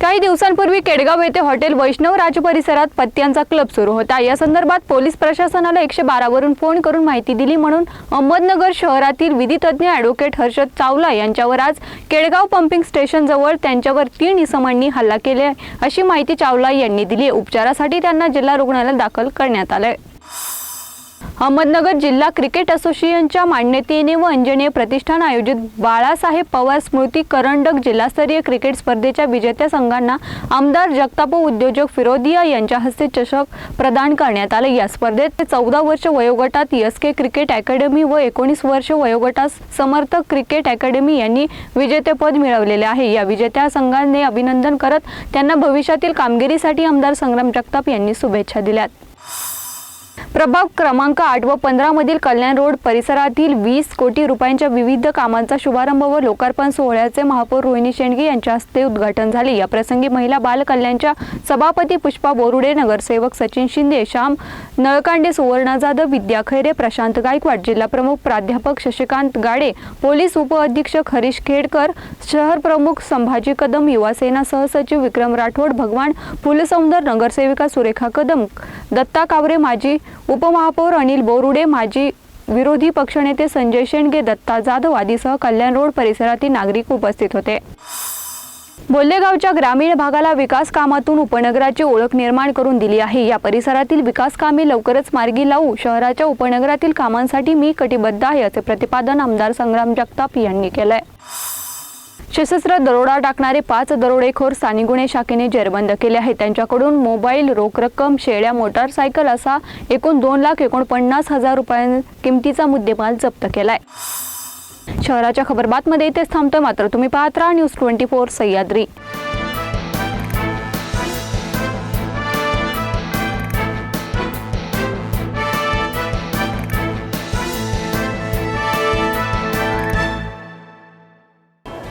काही दिवसांपूर्वी केडगाव येथे हॉटेल वैष्णव राज परिसरात पत्त्यांचा क्लब सुरू होता. या संदर्भात पोलीस प्रशासनाला एकशे बारावरून फोन करून माहिती दिली म्हणून अहमदनगर शहरातील विधितज्ञ ॲडव्होकेट हर्षद चावला यांच्यावर आज केडगाव पंपिंग स्टेशनजवळ त्यांच्यावर तीन इसमांनी हल्ला केले अशी माहिती चावला यांनी दिली उपचारासाठी त्यांना जिल्हा रुग्णालयात दाखल करण्यात आलंय. अहमदनगर जिल्हा क्रिकेट असोसिएशनच्या मान्यतेने व अंजनेय प्रतिष्ठान आयोजित बाळासाहेब पवार स्मृती करंडक जिल्हास्तरीय क्रिकेट स्पर्धेच्या विजेत्या संघांना आमदार जगताप उद्योजक फिरोदिया यांच्या हस्ते चषक प्रदान करण्यात आले. या स्पर्धेत चौदा वर्ष वयोगटात एस के क्रिकेट अकॅडमी व एकोणीस वर्ष वयोगटात समर्थक क्रिकेट अकॅडमी यांनी विजेतेपद मिळवलेले आहे. या विजेत्या संघाने अभिनंदन करत त्यांना भविष्यातील कामगिरीसाठी आमदार संग्राम जगताप यांनी शुभेच्छा दिल्यात. प्रभाग क्रमांक आठ व पंधरा मधील कल्याण रोड परिसरातील वीस कोटी रुपयांच्या विविध कामांचा शुभारंभ व लोकार्पण सोहळ्याचे महापौर रोहिणी शेंडगे यांच्या हस्ते उद्घाटन झाले. या प्रसंगी महिला बाल कल्याणच्या सभापती पुष्पा बोरुडे नगरसेवक सचिन शिंदे श्याम नळकांडे सुवर्णा जाधव विद्या खैरे प्रशांत गायकवाड जिल्हा प्रमुख प्राध्यापक शशिकांत गाडे पोलीस उपअधीक्षक हरीश खेडकर शहर प्रमुख संभाजी कदम युवासेना सहसचिव विक्रम राठोड भगवान फुलसौंदर नगरसेविका सुरेखा कदम दत्ता कावरे माजी उपमहापौर अनिल बोरुडे माजी विरोधी पक्षनेते संजय शेंडगे दत्ता जाधव आदीसह कल्याण रोड परिसरातील नागरिक उपस्थित होते. बोल्लेगावच्या ग्रामीण भागाला विकास कामातून उपनगराची ओळख निर्माण करून दिली आहे. या परिसरातील विकास कामे लवकरच मार्गी लावू शहराच्या उपनगरातील कामांसाठी मी कटिबद्ध आहे असे प्रतिपादन आमदार संग्राम जगताप यांनी केलंय. सशस्त्र दरोडा टाकणारे पाच दरोडेखोर स्थानिक गुन्हे शाखेने जेरबंद केले आहे त्यांच्याकडून मोबाईल रोख रक्कम शेळ्या मोटारसायकल असा एकूण दोन लाख एकोणपन्नास हजार रुपयां किमतीचा मुद्देमाल जप्त केलाय. शहराच्या खबरबातमध्ये इथेच थांबतोय मात्र तुम्ही पाहत राहा news twenty four Sahyadri.